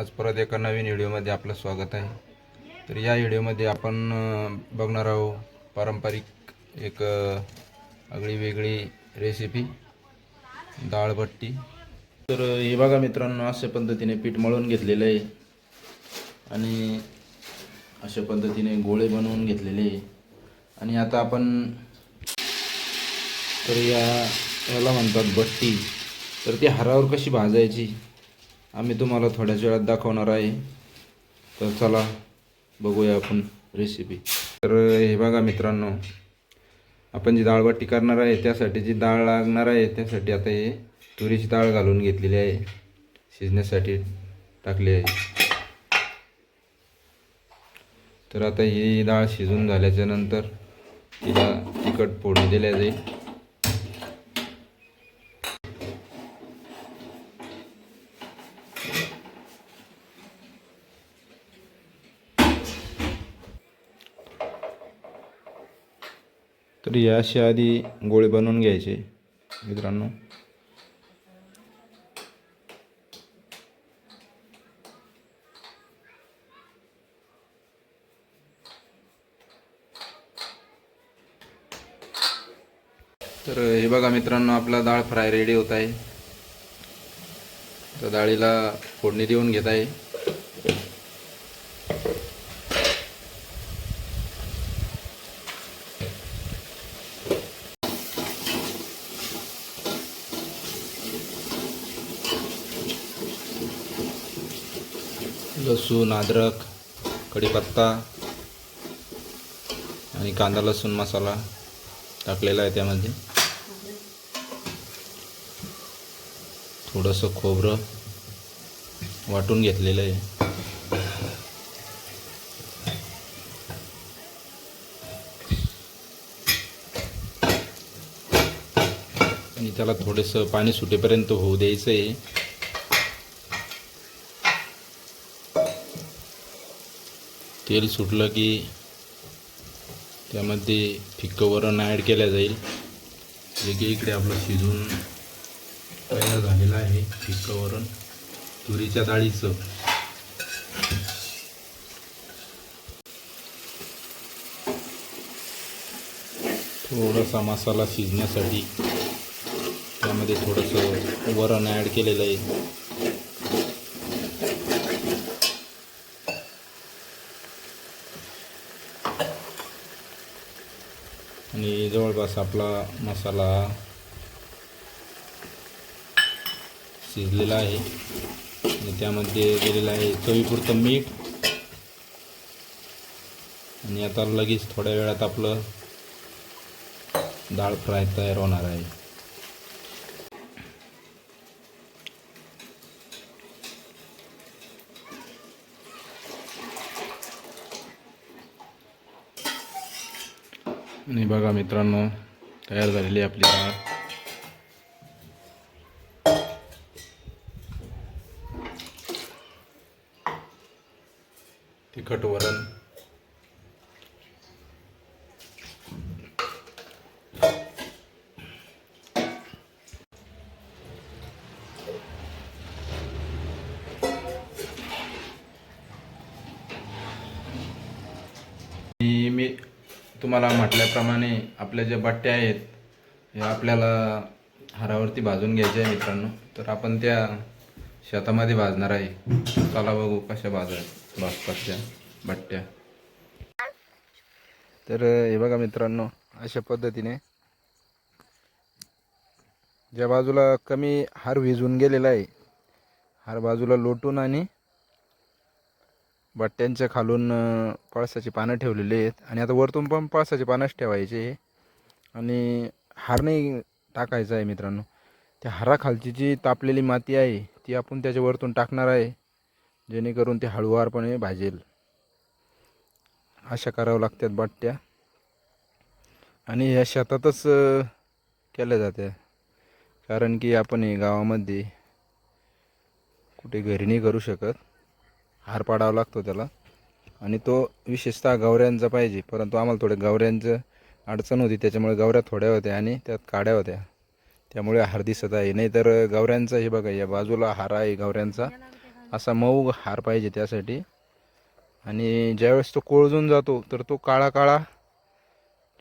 आज परत एका नवीन व्हिडिओमध्ये आपलं स्वागत आहे. तर या व्हिडिओमध्ये आपण बघणार आहोत पारंपरिक एक आगळी वेगळी रेसिपी डाळभट्टी तर हे बघा मित्रांनो अशा पद्धतीने पीठ मळून घेतलेलं आहे. आणि अशा पद्धतीने गोळे बनवून घेतलेले आहे. आणि आता आपण तर या याला म्हणतात भट्टी तर ती हारावर कशी भाजायची? आम्ही तुम्हाला थोड्याच वेळात दाखवणार आहे. तर चला बघूया आपण रेसिपी तर हे बघा मित्रांनो आपण जी डाळबट्टी करणार आहे त्यासाठी जी डाळ लागणार आहे त्यासाठी आता हे तुरीची डाळ घालून घेतलेली आहे. शिजण्यासाठी टाकली आहे. तर आता ही डाळ शिजून झाल्याच्यानंतर तिला तिखट फोडणी दिल्या जाईल. तर याशी आधी गोळे बनवून घ्यायचे मित्रांनो. तर हे बघा मित्रांनो आपला डाळ फ्राय रेडी होत आहे. तर डाळीला फोडणी देऊन घेत आहे. लसूण अद्रक कढीपत्ता आणि कांदा लसूण मसाला टाकलेला आहे त्यामध्ये. थोडंसं खोबरं वाटून घेतलेलं आहे. आणि त्याला थोडंसं पाणी सुटेपर्यंत होऊ द्यायचं आहे तेल सुटलं की त्यामध्ये फिक्कं वरण ॲड केलं जाईल. जे की इकडे आपलं शिजून तयार झालेलं आहे फिक्कं वरण तुरीच्या डाळीचं. थोडासा मसाला शिजण्यासाठी त्यामध्ये थोडंसं वरण ॲड केलेलं आहे. आणि जवळपास आपला मसाला शिजलेला आहे. आणि त्यामध्ये दिलेलं आहे चवीपुरतं मीठ. आणि आता लगेच थोड्या वेळात आपलं डाळ फ्राय तयार होणार आहे. आणि बघा मित्रांनो तयार झालेली आपली डाळ. तिखट वरण. मी तुम्हाला म्हटल्याप्रमाणे आपल्या ज्या बट्ट्या आहेत ह्या आपल्याला हारावरती भाजून घ्यायच्या आहे मित्रांनो. तर आपण त्या शेतामध्ये भाजणार आहे. चला बघू कशा भाजा भाजतात त्या बट्ट्या. तर हे बघा मित्रांनो अशा पद्धतीने ज्या बाजूला कमी हार विजून गेलेला आहे हार बाजूला लोटून आणि बट्ट्यांच्या खालून पळसाची पानं ठेवलेली आहेत. आणि आता वरतून पण पळसाची पानंच ठेवायचे आणि हार नाही टाकायचा आहे मित्रांनो. त्या हाराखालची जी तापलेली माती आहे ती आपण त्याच्या वरतून टाकणार आहे. जेणेकरून ते हळूवारपणे भाजेल. अशा करावं लागतात बट्ट्या. आणि ह्या शेतातच केल्या जात्या. कारण की आपण हे गावामध्ये कुठे घरी नाही करू शकत. हार पाडावा लागतो त्याला. आणि तो विशेषतः गवऱ्यांचा पाहिजे. परंतु आम्हाला थोड्या गवऱ्यांचं अडचण होती. त्याच्यामुळे गवऱ्या थोड्या होत्या आणि त्यात काड्या होत्या. त्यामुळे हार दिसत आहे. नाही तर गवऱ्यांचा हे बघा या बाजूला हार आहे गवऱ्यांचा असा मऊ हार पाहिजे त्यासाठी. आणि ज्यावेळेस तो कोळजून जातो तर तो काळा काळा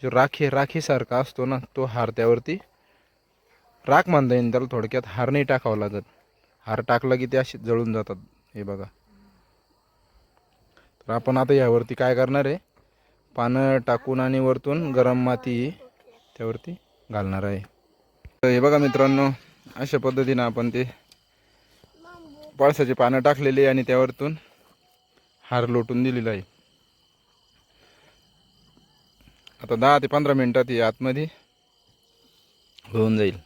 जो राखी राखीसारखा असतो ना तो हार त्यावरती राख मानता येईल. त्याला थोडक्यात हार नाही टाकावं लागत. हार टाकला की ते असे जळून जातात. हे बघा. तर आपण आता यावरती काय करणार आहे? पानं टाकून आणि वरतून गरम माती त्यावरती घालणार आहे. तर हे बघा मित्रांनो अशा पद्धतीनं आपण ते पळसाचे पानं टाकलेले आणि त्यावरतून हार लोटून दिलेला आहे. आता दहा ते पंधरा मिनटात ही आतमध्ये होऊन जाईल.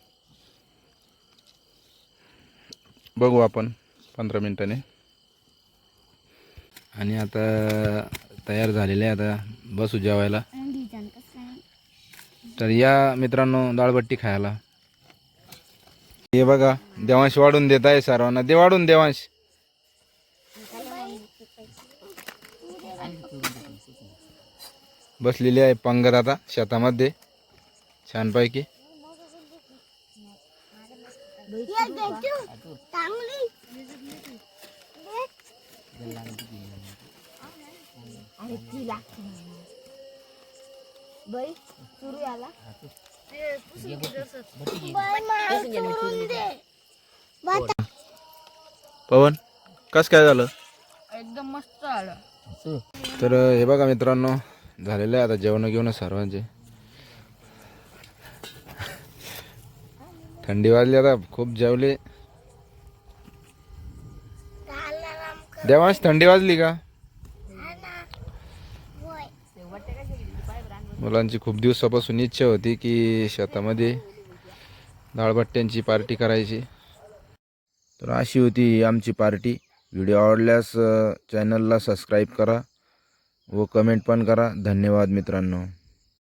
बघू आपण पंधरा मिनिटाने. आणि आता तयार झालेले आहे आता. बसू जेवायला. तर या मित्रांनो डाळबट्टी खायला. हे बघा देवांश वाढून देत आहे सर्वांना. दे वाढून देवांश. बसलेली आहे पंगत आता शेतामध्ये. छानपैकी. अरे ती लागते बाई सुरू आला पवन कस काय झालं? एकदम मस्त आलं तर हे बघा मित्रांनो झालेलं आहे आता जेवण घेऊन सर्वांचे. थंडी वाजली आता खूप जेवले. देवांश थंडी वाजली का? मुलांची खूप दिवसापासून इच्छा होती की शेतामध्ये दाळभट्ट्यांची पार्टी करायची. तर अशी होती आमची पार्टी. व्हिडिओ आवडल्यास चॅनलला सबस्क्राईब करा व कमेंट पण करा. धन्यवाद मित्रांनो.